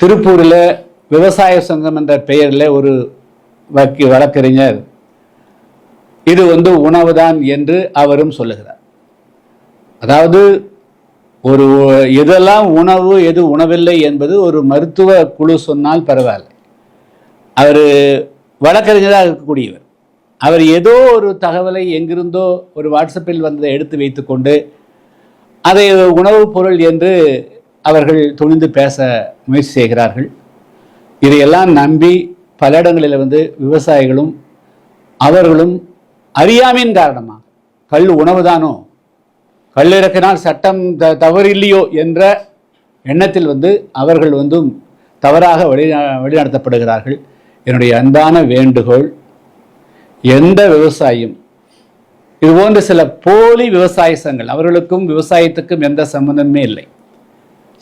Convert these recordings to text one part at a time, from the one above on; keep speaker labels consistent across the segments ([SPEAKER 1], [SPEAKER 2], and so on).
[SPEAKER 1] திருப்பூரில் விவசாய சங்கம் என்ற பெயரில் ஒரு வக்கி வழக்கறிஞர். இது வந்து உணவுதான் என்று அவரும் சொல்லுகிறார். அதாவது ஒரு எதெல்லாம் உணவு எது உணவில்லை என்பது ஒரு மருத்துவ குழு சொன்னால் பரவாயில்லை. அவர் வழக்கறிஞராக இருக்கக்கூடியவர். அவர் ஏதோ ஒரு தகவலை எங்கிருந்தோ ஒரு வாட்ஸ்அப்பில் வந்ததை எடுத்து வைத்துக்கொண்டு அதை உணவுப் பொருள் என்று அவர்கள் துணிந்து பேச முயற்சி செய்கிறார்கள். இதையெல்லாம் நம்பி பல இடங்களில் வந்து விவசாயிகளும் அவர்களும் அறியாமையின் காரணமாக கல் உணவுதானோ கல் இறக்கினால் சட்டம் த தவறு இல்லையோ என்ற எண்ணத்தில் வந்து அவர்கள் வந்து தவறாக வழி வழிநடத்தப்படுகிறார்கள். என்னுடைய அன்பான வேண்டுகோள் எந்த விவசாயியும் இதுபோன்ற சில போலி விவசாய சங்கங்கள் அவர்களுக்கும் விவசாயத்துக்கும் எந்த சம்பந்தமே இல்லை.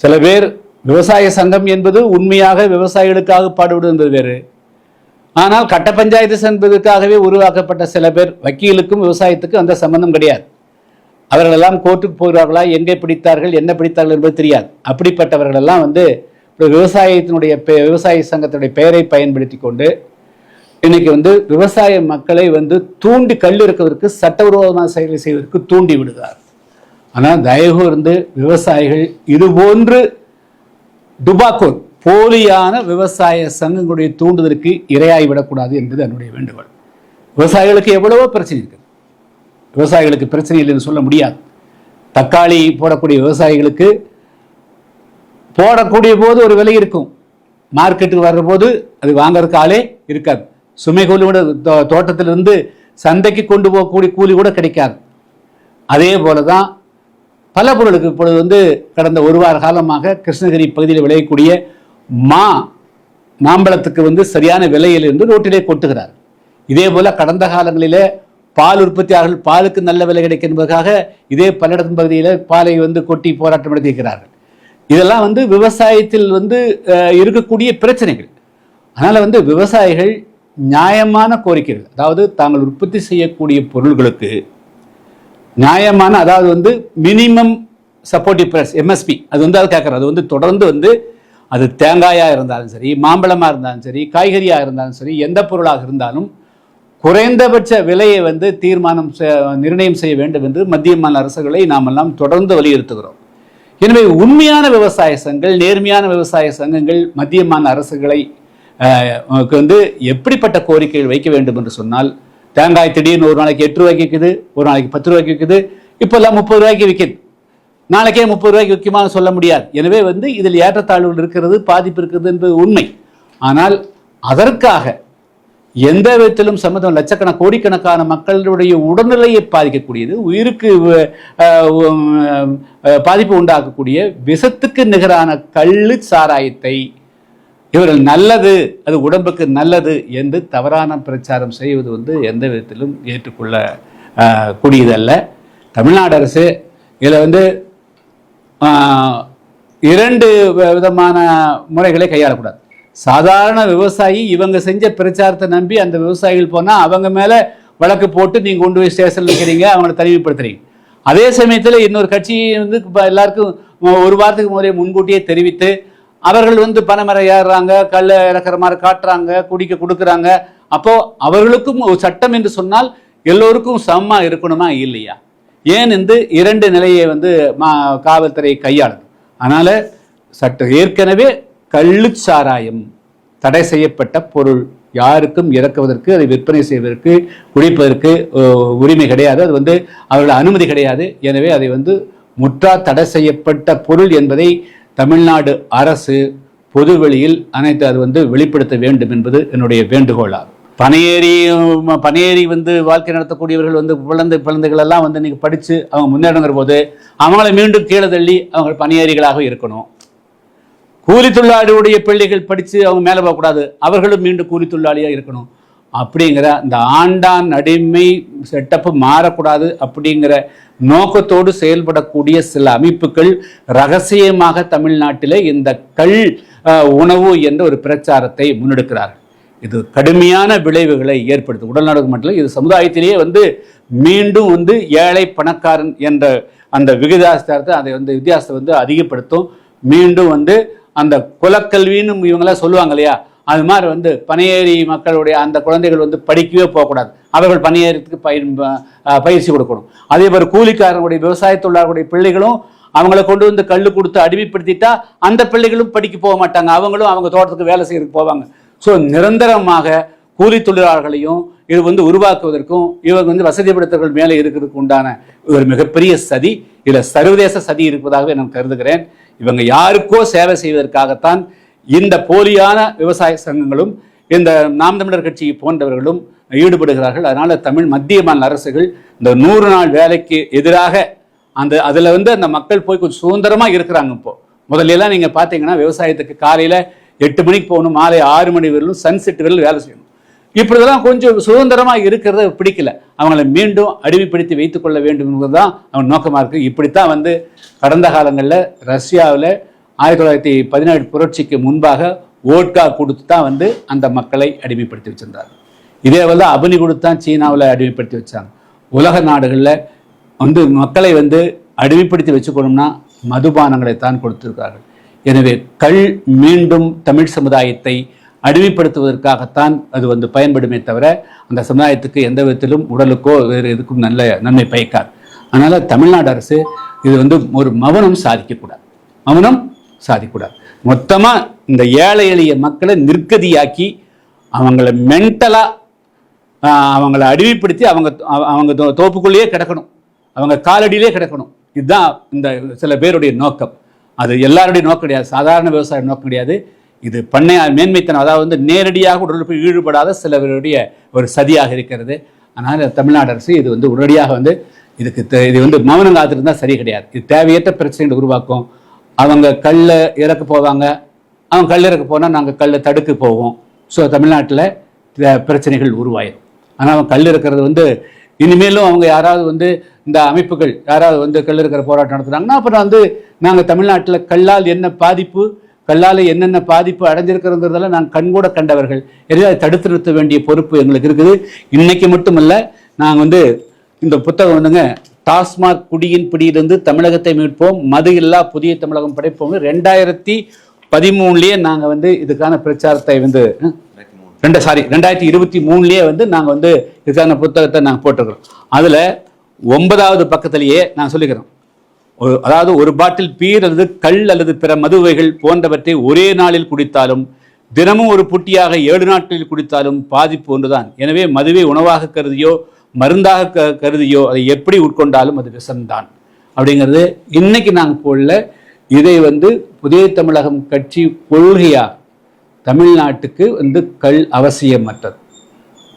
[SPEAKER 1] சில பேர் விவசாய சங்கம் என்பது உண்மையாக விவசாயிகளுக்காக பாடுபடுவது என்பது வேறு. ஆனால் கட்ட பஞ்சாயத்து என்பதற்காகவே உருவாக்கப்பட்ட சில பேர் வக்கீலுக்கும் விவசாயத்துக்கும் அந்த சம்பந்தம் கிடையாது. அவர்களெல்லாம் கோர்ட்டுக்கு போகிறார்களா எங்கே பிடித்தார்கள் என்ன பிடித்தார்கள் என்பது தெரியாது. அப்படிப்பட்டவர்களெல்லாம் வந்து இப்ப விவசாயத்தினுடைய விவசாய சங்கத்தினுடைய பெயரை பயன்படுத்தி கொண்டு இன்னைக்கு வந்து விவசாய மக்களை வந்து தூண்டி கல் இருக்கிறதுக்கு சட்டவிரோதமான செயலை செய்வதற்கு தூண்டி விடுகிறார் ஆனால் தயவு இருந்து விவசாயிகள் இதுபோன்று டுபாக்கோர் போலியான விவசாய சங்கங்களுடைய தூண்டுதலுக்கு இரையாகி விடக்கூடாது என்பது என்னுடைய வேண்டுகோள். விவசாயிகளுக்கு எவ்வளவோ பிரச்சனை இருக்குது விவசாயிகளுக்கு பிரச்சனை இல்லைன்னு சொல்ல முடியாது. தக்காளி போடக்கூடிய விவசாயிகளுக்கு போடக்கூடிய போது ஒரு விலை இருக்கும். மார்க்கெட்டுக்கு வர்ற போது அது வாங்குறதுக்கு ஆளே இருக்காது. சுமை கூலி கூட தோ- தோட்டத்திலிருந்து சந்தைக்கு கொண்டு போகக்கூடிய கூலி கூட கிடைக்காது. அதே போல தான் பல பொருளுக்கு இப்பொழுது வந்து கடந்த ஒரு வார காலமாக கிருஷ்ணகிரி பகுதியில் விளையக்கூடிய மா மாம்பழத்துக்கு வந்து சரியான விலையில் இருந்து ரோட்டிலே கொட்டுகிறார். இதே போல கடந்த காலங்களிலே பால் உற்பத்தியாளர்கள் பாலுக்கு நல்ல விலை கிடைக்கும் என்பதற்காக இதே பல்லடத்தின் பகுதியில் பாலை வந்து கொட்டி போராட்டம் நடத்தியிருக்கிறார்கள் இதெல்லாம் வந்து விவசாயத்தில் வந்து இருக்கக்கூடிய பிரச்சனைகள். அதனால் வந்து விவசாயிகள் நியாயமான கோரிக்கைகள். அதாவது தாங்கள் உற்பத்தி செய்யக்கூடிய பொருள்களுக்கு நியாயமான அதாவது வந்து மினிமம் சப்போர்ட்டிவ் ப்ரைஸ் எம்எஸ்பி அது வந்து அது கேட்குறது அது வந்து தொடர்ந்து வந்து அது தேங்காயாக இருந்தாலும் சரி மாம்பழமாக இருந்தாலும் சரி காய்கறியாக இருந்தாலும் சரி எந்த பொருளாக இருந்தாலும் குறைந்தபட்ச விலையை வந்து தீர்மானம் நிர்ணயம் செய்ய வேண்டும் என்று மத்திய மாநில அரசுகளை நாம் எல்லாம் தொடர்ந்து வலியுறுத்துகிறோம். எனவே உண்மையான விவசாய சங்கங்கள் நேர்மையான விவசாய சங்கங்கள் மத்திய மாநில அரசுகளை வந்து எப்படிப்பட்ட கோரிக்கைகள் வைக்க வேண்டும் என்று சொன்னால் தேங்காய் திடீர்னு ஒரு நாளைக்கு எட்டு ரூபாய்க்கு விற்குது ஒரு நாளைக்கு பத்து ரூபாய்க்கு விற்குது இப்போல்லாம் முப்பது ரூபாய்க்கு விற்கிது நாளைக்கே முப்பது ரூபாய்க்கு விற்குமான்னு சொல்ல முடியாது. எனவே வந்து இதில் ஏற்றத்தாழ்வுகள் இருக்கிறது பாதிப்பு இருக்கிறது என்பது உண்மை. ஆனால் அதற்காக எந்த விதத்திலும் சம்மந்தம் லட்சக்கண கோடிக்கணக்கான மக்களுடைய உடல்நிலையை பாதிக்கக்கூடியது உயிருக்கு பாதிப்பு உண்டாக்கக்கூடிய விஷத்துக்கு நிகரான கள்ளு சாராயத்தை இவர்கள் நல்லது அது உடம்புக்கு நல்லது என்று தவறான பிரச்சாரம் செய்வது வந்து எந்த விதத்திலும் ஏற்றுக்கொள்ள கூடியதல்ல. தமிழ்நாடு அரசு இதில் வந்து இரண்டு விதமான முறைகளை கையாளக்கூடாது. சாதாரண விவசாயி இவங்க செஞ்ச பிரச்சாரத்தை நம்பி அந்த விவசாயிகள் போனால் அவங்க மேலே வழக்கு போட்டு நீங்கள் கொண்டு போய் ஸ்டேஷனில் இருக்கிறீங்க அவங்கள தனிமைப்படுத்துறீங்க. அதே சமயத்தில் இன்னொரு கட்சி வந்து இப்போ எல்லாருக்கும் ஒரு வாரத்துக்கு முறையே முன்கூட்டியே தெரிவித்து அவர்கள் வந்து பனைமரம் ஏறுறாங்க கல் இறக்குற மாதிரி காட்டுறாங்க குடிக்க கொடுக்குறாங்க. அப்போ அவர்களுக்கும் ஒரு சட்டம் என்று சொன்னால் எல்லோருக்கும் சமமா இருக்கணுமா? இல்லையா? ஏன் என்று இரண்டு நிலையை வந்து மா காவல்துறை கையாளுது. அதனால சட்ட ஏற்கனவே கள்ளுச்சாராயம் தடை செய்யப்பட்ட பொருள் யாருக்கும் இறக்குவதற்கு அதை விற்பனை செய்வதற்கு குடிப்பதற்கு உரிமை கிடையாது. அது வந்து அவர்கள் அனுமதி கிடையாது. எனவே அதை வந்து முற்றா தடை செய்யப்பட்ட பொருள் என்பதை தமிழ்நாடு அரசு பொதுவெளியில் அனைத்து அது வந்து வெளிப்படுத்த வேண்டும் என்பது என்னுடைய வேண்டுகோளாகும். பனையேறி பனையேறி வந்து வாழ்க்கை நடத்தக்கூடியவர்கள் வந்து குழந்தை குழந்தைகள் எல்லாம் வந்து நீங்கள் படித்து அவங்க முன்னேறங்கிற போது அவங்கள மீண்டும் கீழே தள்ளி அவங்க பணியாரிகளாக இருக்கணும். கூலி தொழிலாளியுடைய பிள்ளைகள் படித்து அவங்க மேலே போகக்கூடாது. அவர்களும் மீண்டும் கூலி தொழிலாளியாக இருக்கணும். அப்படிங்கிற இந்த ஆண்டான் அடிமை செட்டப்பு மாறக்கூடாது அப்படிங்கிற நோக்கத்தோடு செயல்படக்கூடிய சில அமைப்புகள் ரகசியமாக தமிழ்நாட்டில் இந்த கல் உணவு என்ற ஒரு பிரச்சாரத்தை முன்னெடுக்கிறார்கள். இது கடுமையான விளைவுகளை ஏற்படுத்தும். உடல்நலம் மட்டும் இது சமுதாயத்திலேயே வந்து மீண்டும் வந்து ஏழை பணக்காரன் என்ற அந்த விகிதாசாரத்தை அதை வந்து வித்தியாசத்தை வந்து அதிகப்படுத்தும். மீண்டும் வந்து அந்த குலக்கல்வின்னு இவங்களாம் சொல்லுவாங்க இல்லையா? அது மாதிரி வந்து பனையேறி மக்களுடைய அந்த குழந்தைகள் வந்து படிக்கவே போகக்கூடாது. அவர்கள் பணியேறதுக்கு பயிர் பயிற்சி கொடுக்கணும். அதே மாதிரி கூலிக்காரங்களுடைய விவசாய தொழிலாளர்களுடைய பிள்ளைகளும் அவங்கள கொண்டு வந்து கல் கொடுத்து அடிமைப்படுத்திட்டா அந்த பிள்ளைகளும் படிக்க போக மாட்டாங்க. அவங்களும் அவங்க தோட்டத்துக்கு வேலை செய்யறதுக்கு போவாங்க. ஸோ நிரந்தரமாக கூலி தொழிலாளர்களையும் இது வந்து உருவாக்குவதற்கும் இவங்க வந்து வசதிப்படுத்தவர்கள் மேலே இருக்கிறதுக்கு உண்டான ஒரு மிகப்பெரிய சதி இதில் சர்வதேச சதி இருப்பதாகவே நான் கருதுகிறேன். இவங்க யாருக்கோ சேவை செய்வதற்காகத்தான் இந்த போலியான விவசாய சங்கங்களும் இந்த நாம் தமிழர் கட்சி போன்றவர்களும் ஈடுபடுகிறார்கள். அதனால தமிழ் மத்திய மாநில அரசுகள் இந்த நூறு நாள் வேலைக்கு எதிராக அந்த அதில் வந்து அந்த மக்கள் போய் கொஞ்சம் சுதந்திரமா இருக்கிறாங்க இப்போ. முதல்ல எல்லாம் நீங்க பார்த்தீங்கன்னா விவசாயத்துக்கு காலையில எட்டு மணிக்கு போகணும் மாலை ஆறு மணி வரையிலும் சன்செட் வரையிலும் வேலை செய்யணும். இப்படிதெல்லாம் கொஞ்சம் சுதந்திரமா இருக்கிறத பிடிக்கல. அவங்கள மீண்டும் அடிமைப்படுத்தி வைத்துக் கொள்ள வேண்டும் என்பதுதான் அவன் நோக்கமா இருக்கு. இப்படித்தான் வந்து கடந்த காலங்களில் ரஷ்யாவில் ஆயிரத்தி தொள்ளாயிரத்தி பதினேழு புரட்சிக்கு முன்பாக ஓட்கா கொடுத்து தான் வந்து அந்த மக்களை அடிமைப்படுத்தி வச்சிருந்தார் இதே வந்து அபனி கொடுத்து தான் சீனாவில் அடிமைப்படுத்தி வச்சாங்க. உலக நாடுகளில் வந்து மக்களை வந்து அடிமைப்படுத்தி வச்சுக்கணும்னா மதுபானங்களை தான் கொடுத்திருக்கார்கள். எனவே கள் மீண்டும் தமிழ் சமுதாயத்தை அடிமைப்படுத்துவதற்காகத்தான் அது வந்து பயன்படுமே தவிர அந்த சமுதாயத்துக்கு எந்த விதத்திலும் உடலுக்கோ வேறு எதுக்கும் நல்ல நன்மை பயக்காது. அதனால் தமிழ்நாடு அரசு இது வந்து ஒரு மௌனம் சாதிக்கக்கூடாது. மௌனம் சாதிக்கூடாது. மொத்தமாக இந்த ஏழை எளிய மக்களை நிற்கதியாக்கி அவங்கள மென்டலாக அவங்கள அடிமைப்படுத்தி அவங்க அவங்க தோ- தோப்புக்குள்ளேயே கிடக்கணும். அவங்க காலடியிலே கிடக்கணும். இதுதான் இந்த சில பேருடைய நோக்கம். அது எல்லாருடைய நோக்கம் கிடையாது. சாதாரண விவசாய நோக்கம் கிடையாது. இது பண்ணை மேன்மைத்தனம் அதாவது வந்து நேரடியாக உடலுறுப்பு ஈடுபடாத சிலவருடைய ஒரு சதியாக இருக்கிறது. அதனால் தமிழ்நாடு அரசு இது வந்து உடனடியாக வந்து இதுக்கு தே- இது வந்து மௌனம் காத்திருந்தால் சரி கிடையாது. இது தேவையற்ற பிரச்சனைகளை உருவாக்கும். அவங்க கல்ல இறக்க போவாங்க. அவங்க கல் இறக்க போனால் நாங்கள் கல்லை தடுக்க போவோம். ஸோ தமிழ்நாட்டில் பிரச்சனைகள் உருவாயிடும் ஆனால் அவன் கல் இருக்கிறது வந்து இனிமேலும் அவங்க யாராவது வந்து இந்த அமைப்புகள் யாராவது வந்து கல் இருக்கிற போராட்டம் நடத்துனாங்கன்னா அப்புறம் வந்து நாங்கள் தமிழ்நாட்டில் கல்லால் என்ன பாதிப்பு கல்லால் என்னென்ன பாதிப்பு அடைஞ்சிருக்கிறோங்கிறதெல்லாம் நாங்கள் கண்கூட கண்டவர்கள். எதையாவது அதை தடுத்து நிறுத்த வேண்டிய பொறுப்பு எங்களுக்கு இருக்குது. இன்னைக்கு மட்டுமல்ல நாங்கள் வந்து இந்த புத்தகம் வந்துங்க டாஸ்மாக் குடியின் பிடியிலிருந்து தமிழகத்தை மீட்போம் மது இல்லா புதிய தமிழகம் படைப்போம் ரெண்டாயிரத்தி பதிமூணுலேயே நாங்கள் வந்து இதுக்கான பிரச்சாரத்தை வந்து ரெண்டு சாரி ரெண்டாயிரத்தி இருபத்தி மூணுலேயே வந்து நாங்கள் வந்து இதுக்கான புத்தகத்தை நாங்கள் போட்டிருக்கிறோம். அதில் ஒன்பதாவது பக்கத்திலேயே நான் சொல்லிக்கிறோம் ஒரு- அதாவது ஒரு பாட்டில் பீர் அல்லது கல் அல்லது பிற மதுவைகள் போன்றவற்றை ஒரே நாளில் குடித்தாலும் தினமும் ஒரு புட்டியாக ஏழு நாட்களில் குடித்தாலும் பாதிப்பு ஒன்றுதான். எனவே மதுவை உணவாக கருதியோ மருந்தாக க கருதியோ அதை எப்படி உட்கொண்டாலும் அது விஷம்தான். அப்படிங்கிறது இன்னைக்கு நாங்கள் போடல. இதை வந்து புதிய தமிழகம் கட்சி கொள்கையாக தமிழ்நாட்டுக்கு வந்து கல் அவசியமற்றது.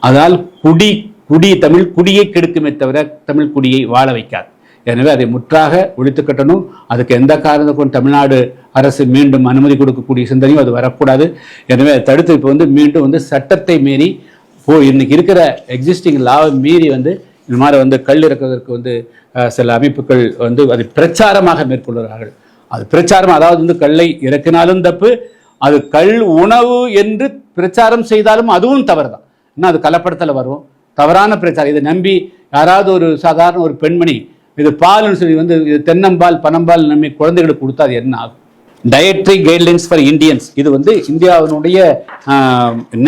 [SPEAKER 1] அதால் குடி குடி தமிழ் குடியை கெடுக்குமே தவிர தமிழ் குடியை வாழ வைக்காது. எனவே அதை முற்றாக ஒழித்து கட்டணும். அதுக்கு எந்த காரணத்துக்கும் தமிழ்நாடு அரசு மீண்டும் அனுமதி கொடுக்கக்கூடிய சிந்தனையும் அது வரக்கூடாது. எனவே அதை தடுத்து இப்போ வந்து மீண்டும் வந்து சட்டத்தை மீறி ஓ இன்னைக்கு இருக்கிற எக்ஸிஸ்டிங் லாவை மீறி வந்து இந்த மாதிரி வந்து கல் இறக்குவதற்கு வந்து சில அமைப்புகள் வந்து அதை பிரச்சாரமாக மேற்கொள்கிறார்கள். அது பிரச்சாரம் அதாவது வந்து கல்லை இறக்கினாலும் தப்பு அது கல் உணவு என்று பிரச்சாரம் செய்தாலும் அதுவும் தவறு தான் இன்னும் அது கலப்படத்தில் வரும். தவறான பிரச்சாரம். இதை நம்பி யாராவது ஒரு சாதாரண ஒரு பெண்மணி இது பால்னு சொல்லி வந்து இது தென்னம்பால் பனம்பால் நம்பி குழந்தைகளுக்கு கொடுத்தா அது என்ன ஆகும்? டயட்ரி கைட்லைன்ஸ் ஃபார் இந்தியன்ஸ் இது வந்து இந்தியாவினுடைய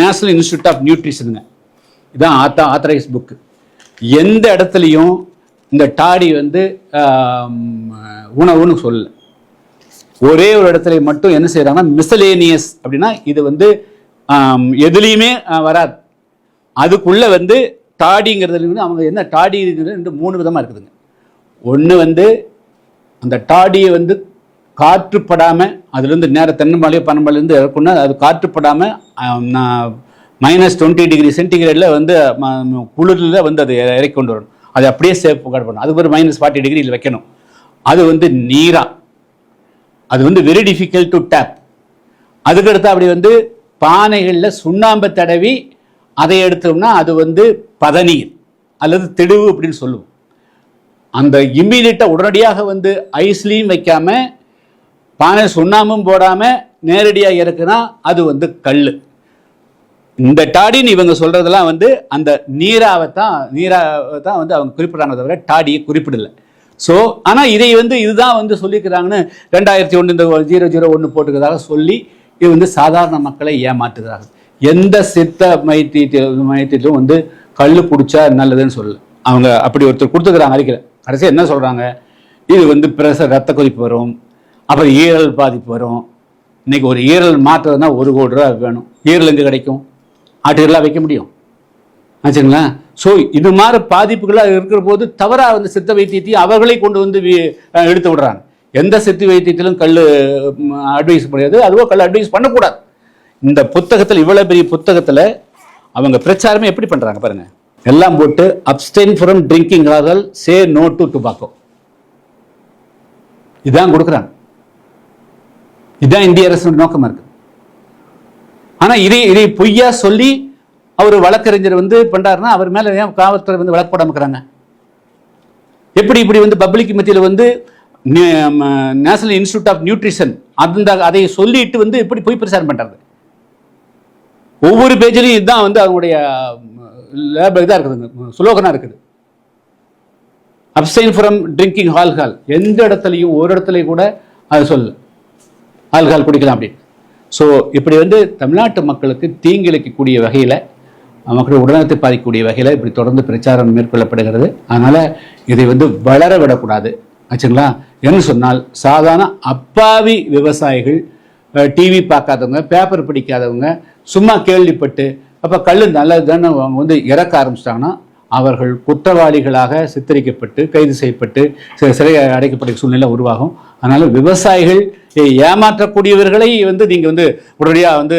[SPEAKER 1] நேஷனல் இன்ஸ்டியூட் ஆஃப் நியூட்ரிஷனுங்க இதான் ஆத்தா ஆத்தரைஸ் புக்கு எந்த இடத்துலையும் இந்த டாடி வந்து உணவுன்னு சொல்லல. ஒரே ஒரு இடத்துல மட்டும் என்ன செய்கிறாங்கன்னா மிசலேனியஸ் அப்படின்னா இது வந்து எதுலேயுமே வராது. அதுக்குள்ளே வந்து டாடிங்கிறதுல வந்து அவங்க என்ன டாடிங்கிறது ரெண்டு மூணு விதமாக இருக்குதுங்க. ஒன்று வந்து அந்த டாடியை வந்து காற்றுப்படாமல் அதுலேருந்து நேர தென்னம்பாளையோ பனம்பாளையிலேருந்து இறக்குன்னா அது காற்றுப்படாம மைனஸ் டுவெண்ட்டி டிகிரி சென்டிகிரேடில் வந்து குளிரில் வந்து அதை இறக்கி கொண்டு வரணும். அதை அப்படியே சேஃப் கார்டு பண்ணணும். அதுக்கு ஒரு மைனஸ் ஃபார்ட்டி டிகிரியில் வைக்கணும். அது வந்து நீரா. அது வந்து வெரி டிஃபிகல்ட் டு டேப் அதுக்கடுத்து அப்படி வந்து பானைகளில் சுண்ணாம்பை தடவி அதை எடுத்தோம்னா அது வந்து பதநீர் அல்லது திடுவு அப்படின்னு சொல்லுவோம். அந்த இம்மீடியட்டாக உடனடியாக வந்து ஐஸ்லேயும் வைக்காம பானை சுண்ணாம்பும் போடாமல் நேரடியாக இறக்குனா அது வந்து கல் இந்த டாடின்னு இவங்க சொல்றதெல்லாம் வந்து அந்த நீராவை தான் நீராவை தான் வந்து அவங்க குறிப்பிட்றாங்க தவிர டாடியை குறிப்பிடல. ஸோ ஆனால் இதை வந்து இதுதான் வந்து சொல்லிக்கிறாங்கன்னு ரெண்டாயிரத்தி ஒன்று இந்த ஜீரோ ஜீரோ ஒன்று போட்டுக்கிறதாக சொல்லி இது வந்து சாதாரண மக்களை ஏமாற்றுகிறார்கள். எந்த சித்த மைத்திய மையத்திலும் வந்து கல் குடிச்சா நல்லதுன்னு சொல்லு அவங்க அப்படி ஒருத்தர் கொடுத்துக்கிறாங்க அறிக்கையில் கடைசி என்ன சொல்கிறாங்க இது வந்து பிரச ரத்த கொதிப்பு வரும் அப்புறம் ஈரல் பாதிப்பு வரும். இன்னைக்கு ஒரு ஈரல் மாற்றுறதுனா ஒரு கோடி ரூபா வேணும். ஈரல் எங்கே கிடைக்கும்? ஆட்டுகள்லாம் வைக்க முடியும். ஆச்சுங்களா? ஸோ இது மாதிரி பாதிப்புகளாக இருக்கிற போது தவறாக வந்து சித்த வைத்தியத்தையும் அவர்களே கொண்டு வந்து எடுத்து விடுறாங்க. எந்த சித்த வைத்தியத்திலும் கல் அட்வைஸ் முடியாது அதுவோ கல் அட்வைஸ் பண்ணக்கூடாது. இந்த புத்தகத்தில் இவ்வளோ பெரிய புத்தகத்தில் அவங்க பிரச்சாரமே எப்படி பண்ணுறாங்க பாருங்கள் எல்லாம் போட்டு அப்டெயின் ஃப்ரம் ட்ரிங்கிங் ஆதல் சே நோ டு டுபாக்கோ இதான் கொடுக்குறாங்க. இதுதான் இந்திய அரசு நோக்கமாக இருக்கு. ஆனா இதை இதை பொய்யா சொல்லி அவர் வழக்கறிஞர் வந்து பண்றாருன்னா அவர் மேல ஏன் காவல்துறை வந்து வழக்கு போடாமக்கிறாங்க எப்படி இப்படி வந்து பப்ளிக் மத்தியில் வந்து நேஷனல் இன்ஸ்டியூட் ஆஃப் நியூட்ரிஷன் அந்த அதை சொல்லிட்டு வந்து எப்படி பொய் பிரச்சாரம் பண்ணுறது ஒவ்வொரு பேஜ்லையும் இதுதான் வந்து அவங்களுடைய லேப் இதாக இருக்குதுங்க சுலோகனா இருக்குது. அப்சைன் ஃப்ரம் ட்ரிங்கிங் ஆல்கால் எந்த இடத்துலையும் ஒரு இடத்துலையும் கூட அது சொல்லு ஆல்கால் குடிக்கலாம் அப்படின்னு. ஸோ இப்படி வந்து தமிழ்நாட்டு மக்களுக்கு தீங்கிழைக்கக்கூடிய வகையில் மக்கள் உடல்நலத்தை பாதிக்கக்கூடிய வகையில் இப்படி தொடர்ந்து பிரச்சாரம் மேற்கொள்ளப்படுகிறது. அதனால் இதை வந்து வளர விடக்கூடாது. ஆச்சுங்களா? என்று சொன்னால் சாதாரண அப்பாவி விவசாயிகள் டிவி பார்க்காதவங்க பேப்பர் படிக்காதவங்க சும்மா கேள்விப்பட்டு அப்போ கல் நல்லது தானே அவங்க வந்து இறக்க ஆரம்பிச்சிட்டாங்கன்னா அவர்கள் குற்றவாளிகளாக சித்தரிக்கப்பட்டு கைது செய்யப்பட்டு சிறை அடைக்கப்பட்ட சூழ்நிலை உருவாகும். அதனால விவசாயிகள் ஏமாற்றக்கூடியவர்களை வந்து நீங்கள் வந்து உடனடியாக வந்து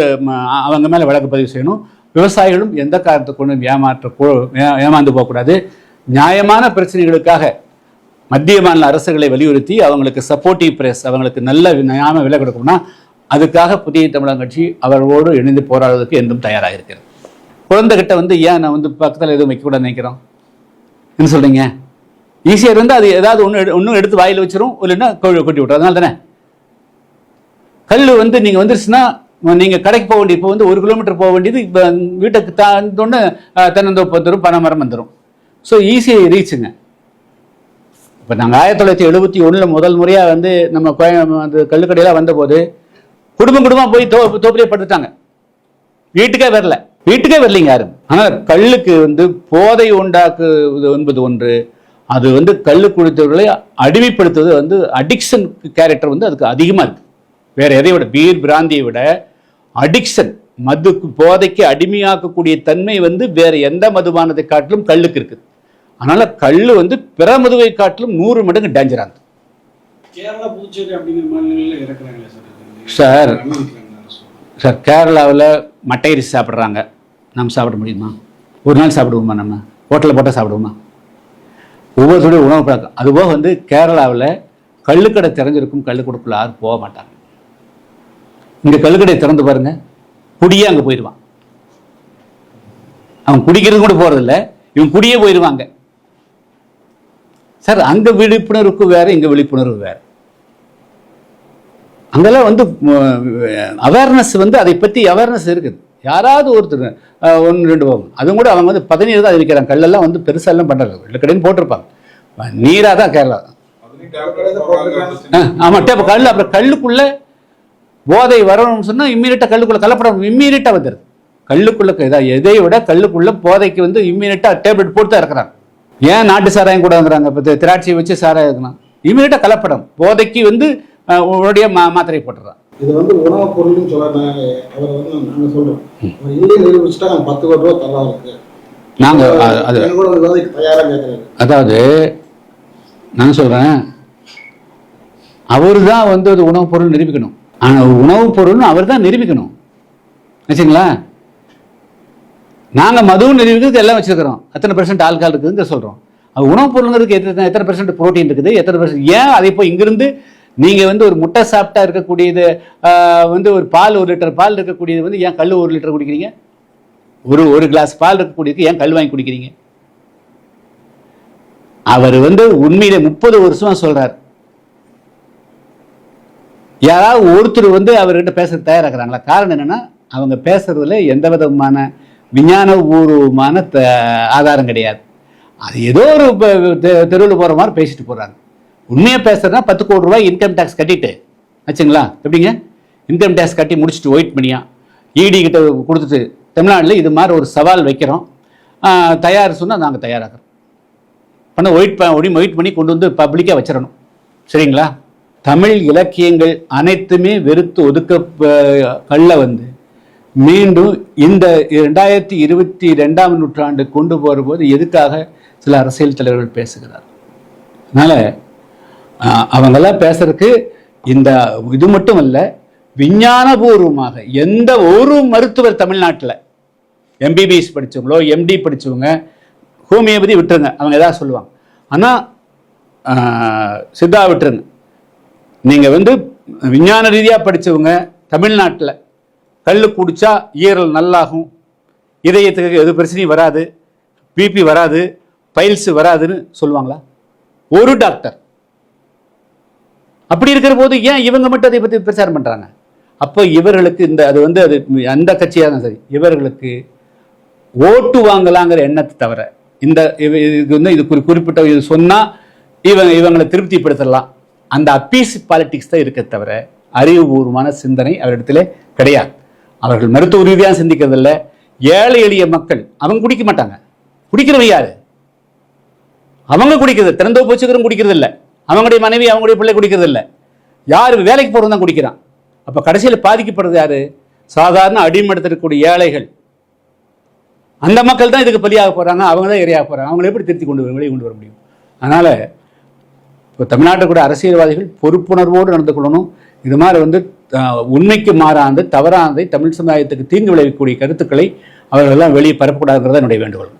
[SPEAKER 1] அவங்க மேலே வழக்கு பதிவு செய்யணும். விவசாயிகளும் எந்த காரணத்தை கொண்டும் ஏமாற்ற ஏமாந்து போகக்கூடாது. நியாயமான பிரச்சனைகளுக்காக மத்திய மாநில அரசுகளை வலியுறுத்தி அவங்களுக்கு சப்போர்ட்டிவ் பிரஸ் அவங்களுக்கு நல்ல நியாயமாக விலை கொடுக்கணும்னா அதுக்காக புதிய தமிழகம் கட்சி அவர்களோடு இணைந்து போராடுவதற்கு என்றும் தயாராக இருக்கிறது. குழந்தைகிட்ட வந்து ஏன் நான் வந்து பக்கத்தில் எதுவும் வைக்கக்கூடாதுன்னு நினைக்கிறோம்? என்ன சொல்றீங்க? ஈஸியாக இருந்தால் அது ஏதாவது ஒன்று ஒன்றும் எடுத்து வாயில் வச்சிரும் இல்லைன்னா கொ- கொட்டி விட்டுரும். அதனால தானே? கல் வந்து நீங்கள் வந்துருச்சுன்னா நீங்கள் கடைக்கு போக வேண்டிய இப்போ வந்து ஒரு கிலோமீட்டர் போக வேண்டியது இப்போ வீட்டுக்கு தாண்டோன்னு தென்னந்தோப்பு வந்துடும் பனைமரம் வந்துடும் ஸோ ஈஸியாக ரீச்சுங்க இப்போ நாங்கள் ஆயிரத்தி தொள்ளாயிரத்தி எழுபத்தி ஒன்றில் முதல் முறையாக வந்து நம்ம கோயம் அந்த கல்லுக்கடையெல்லாம் வந்தபோது குடும்பம் குடும்பமாக போய் தோ தோப்பிலே படுத்துட்டாங்க. வீட்டுக்கே வரல. வீட்டுக்கே வரலைங்க யாரும். ஆனால் கல்லுக்கு வந்து போதை உண்டாக்குவது என்பது ஒன்று. அது வந்து கல்லு குடித்தவர்களை அடிமைப்படுத்துவது வந்து அடிக்ஷன் கேரக்டர் வந்து அதுக்கு அதிகமாக இருக்கு. வேற எதை விட? பீர் பிராந்தியை விட அடிக்ஷன் மதுக்கு போதைக்கு அடிமையாக்கக்கூடிய தன்மை வந்து வேற எந்த மதுபானத்தை காட்டிலும் கல்லுக்கு இருக்குது அதனால கல் வந்து பிற மதுவை காட்டிலும் நூறு மடங்கு
[SPEAKER 2] கேரளா புதுச்சேரி அப்படிங்கிற மாநிலங்களில் சார்?
[SPEAKER 1] சார். கேரளாவில் மட்டை அரிசி சாப்பிட்றாங்க. நம்ம சாப்பிட முடியுமா? ஒரு நாள் சாப்பிடுவோமா நம்ம? ஹோட்டலில் போட்டால் சாப்பிடுவோமா? ஒவ்வொருத்தருடைய உணவு பழக்கம். அதுபோக வந்து கேரளாவில் கள்ளுக்கடை திறந்திருக்கும் கள்ளுக்கடைக்குள்ள யாரும் போக மாட்டாங்க. இங்கே கள்ளுக்கடை திறந்து பாருங்க. குடியே அங்கே போயிடுவான். அவன் குடிக்கிறது கூட போகிறதில்ல இவன் குடியே போயிடுவாங்க. சார் அங்கே விழிப்புணர்வுக்கு வேறு இங்கே விழிப்புணர்வு வேறு. அங்கெல்லாம் வந்து அவேர்னஸ் வந்து அதை பற்றி அவேர்னஸ் இருக்குது. யாராவது ஒருத்தர் ஒன்று ரெண்டு போகும். அதுவும் கூட அவங்க வந்து பதினீர் தான் இருக்கிறாங்க. கல்லெல்லாம் வந்து பெருசாலாம் பண்ணுறது இல்லை கடைன்னு போட்டிருப்பாங்க. நீராக தான் கேரளா. ஆமாம் டேப் கல் அப்புறம் கல்லுக்குள்ளே போதை வரணும்னு சொன்னால் இம்மீடியட்டாக கல்லுக்குள்ளே கலப்படம் இம்மீடியட்டாக வந்துடுது கல்லுக்குள்ள இதாக எதை விட கல்லுக்குள்ளே போதைக்கு வந்து இம்மீடியட்டாக டேப்லெட் போட்டு தான் இருக்கிறாங்க ஏன் நாட்டு சாராயம் கூட வந்துறாங்க இப்போ திராட்சையை வச்சு சாராயம் இருக்கலாம் இம்மீடியட்டாக கலப்படம். போதைக்கு வந்து உடனடியாக மா மாத்திரை போட்டுறான்
[SPEAKER 3] இது வந்து உணவுப் பொருள்னு சொல்ல நாங்க அவர் வந்து நாங்க சொல்றோம். அவர் இல்லையே நிரூபிச்சுட்டா நாங்க பத்து கோடி ரூபா தரலாம் இருக்கு
[SPEAKER 1] நாங்கள் அது
[SPEAKER 3] எங்க கூட விவாதிக்க தயாரா கேட்கிறாரு.
[SPEAKER 1] அதாவது நான் சொல்கிறேன் அவர் தான் வந்து அது உணவுப் பொருள் நிரூபிக்கணும். ஆனால் உணவுப் பொருள்னு அவர் தான் நிரூபிக்கணும். வச்சுங்களா நாங்கள் மதுவும் நிரூபிக்கிறது எல்லாம் வச்சுருக்கிறோம். எத்தனை பெர்சன்ட் ஆல்கால் இருக்குதுங்க சொல்கிறோம் அது உணவுப் பொருளுங்கிறதுக்கு எத்தனை எத்தனை பெர்சன்ட் புரோட்டீன் இருக்குது எத்தனை பெர்சன்ட் ஏன் அதை இப்போ இங்கிருந்து நீங்கள் வந்து ஒரு முட்டை சாப்பிட்டா இருக்கக்கூடியது வந்து ஒரு பால் ஒரு லிட்டர் பால் இருக்கக்கூடியது வந்து ஏன் கல் ஒரு லிட்டர் குடிக்கிறீங்க? ஒரு ஒரு கிளாஸ் பால் இருக்கக்கூடியதுக்கு ஏன் கல் வாங்கி குடிக்கிறீங்க? அவர் வந்து உண்மையிலே முப்பது வருஷமா சொல்றார். யாராவது ஒருத்தர் வந்து அவர்கிட்ட பேச தயாராகிறாங்களா? காரணம் என்னன்னா அவங்க பேசுறதுல எந்த விதமான விஞ்ஞான பூர்வமான த- ஆதாரம் கிடையாது. அது ஏதோ ஒரு தெருவில் போற மாதிரி பேசிட்டு போறாங்க. உண்மையாக பேசுறதுனா பத்து கோடி ரூபாய் இன்கம் டேக்ஸ் கட்டிட்டு ஆச்சுங்களா? எப்படிங்க? இன்கம் டேக்ஸ் கட்டி முடிச்சுட்டு வெயிட் பண்ணியா? இடி கிட்ட கொடுத்துட்டு தமிழ்நாட்டில் இது மாதிரி ஒரு சவால் வைக்கிறோம். தயார் சொன்னால் நாங்கள் தயாராகிறோம். பண்ண வெயிட் பண்ணி வெயிட் பண்ணி கொண்டு வந்து பப்ளிக்காக வச்சிடணும். சரிங்களா? தமிழ் இலக்கியங்கள் அனைத்துமே வெறுத்து ஒதுக்க கல்ல வந்து மீண்டும் இந்த ரெண்டாயிரத்தி இருபத்தி ரெண்டாம் நூற்றாண்டு கொண்டு போகிற போது எதுக்காக சில அரசியல் தலைவர்கள் பேசுகிறார் அதனால் அவங்கெல்லாம் பேசுறதுக்கு இந்த இது மட்டும் அல்ல விஞ்ஞானபூர்வமாக எந்த ஒரு மருத்துவர் தமிழ்நாட்டில் எம்பிபிஎஸ் படித்தவங்களோ எம்டி படித்தவங்க ஹோமியோபதி விட்டுருங்க அவங்க எதாவது சொல்லுவாங்க. ஆனால் சித்தா விட்டுருங்க. நீங்கள் வந்து விஞ்ஞான ரீதியாக படித்தவங்க தமிழ்நாட்டில் கல் குடிச்சா ஈரல் நல்லாகும் இதயத்துக்கு எது பிரச்சனையும் வராது பிபி வராது பைல்ஸ் வராதுன்னு சொல்லுவாங்களா? ஒரு டாக்டர் அப்படி இருக்கிற போது ஏன் இவங்க மட்டும் அதை பற்றி பிரச்சாரம் பண்ணுறாங்க அப்போ இவர்களுக்கு இந்த அது வந்து அது அந்த கட்சியாக இருந்தாலும் சரி. இவர்களுக்கு ஓட்டு வாங்கலாங்கிற எண்ணத்தை தவிர இந்த இது இதுக்கு வந்து இது குறி- குறிப்பிட்ட இது சொன்னால் இவங்க இவங்களை திருப்திப்படுத்தலாம். அந்த அப்பீஸ் பாலிட்டிக்ஸ் தான் இருக்க தவிர அறிவுபூர்வமான சிந்தனை அவரிடத்துல கிடையாது. அவர்கள் மருத்துவ ரீதியாக சிந்திக்கிறதில்ல. ஏழை எளிய மக்கள் அவங்க குடிக்க மாட்டாங்க. குடிக்கிறவங்க யாரு? அவங்க குடிக்கிறது திறந்த போச்சுக்கிறவங்க குடிக்கிறது இல்லை அவங்களுடைய மனைவி அவங்களுடைய பிள்ளை குடிக்கிறது இல்ல. யார் வேலைக்கு போகிறது தான் குடிக்கிறான். அப்போ கடைசியில் பாதிக்கப்படுறது யார்? சாதாரண அடிமட்டத்தில் இருக்கக்கூடிய ஏழைகள். அந்த மக்கள் தான் இதுக்கு பலியாக போறாங்க அவங்க தான் இரையாக போறாங்க. அவங்களை எப்படி திருத்தி கொண்டு வர வெளியே கொண்டு வர முடியும்? அதனால இப்போ தமிழ்நாட்டில் கூட அரசியல்வாதிகள் பொறுப்புணர்வோடு நடந்து கொள்ளணும். இது மாதிரி வந்து உண்மைக்கு மாறாந்து தவறானதை தமிழ் சமுதாயத்துக்கு தீங்கு விளைவிக்கக்கூடிய கருத்துக்களை அவர்கள் எல்லாம் வெளியே பரப்பக்கூடாதுங்கிறத என்னுடைய வேண்டுகோள்.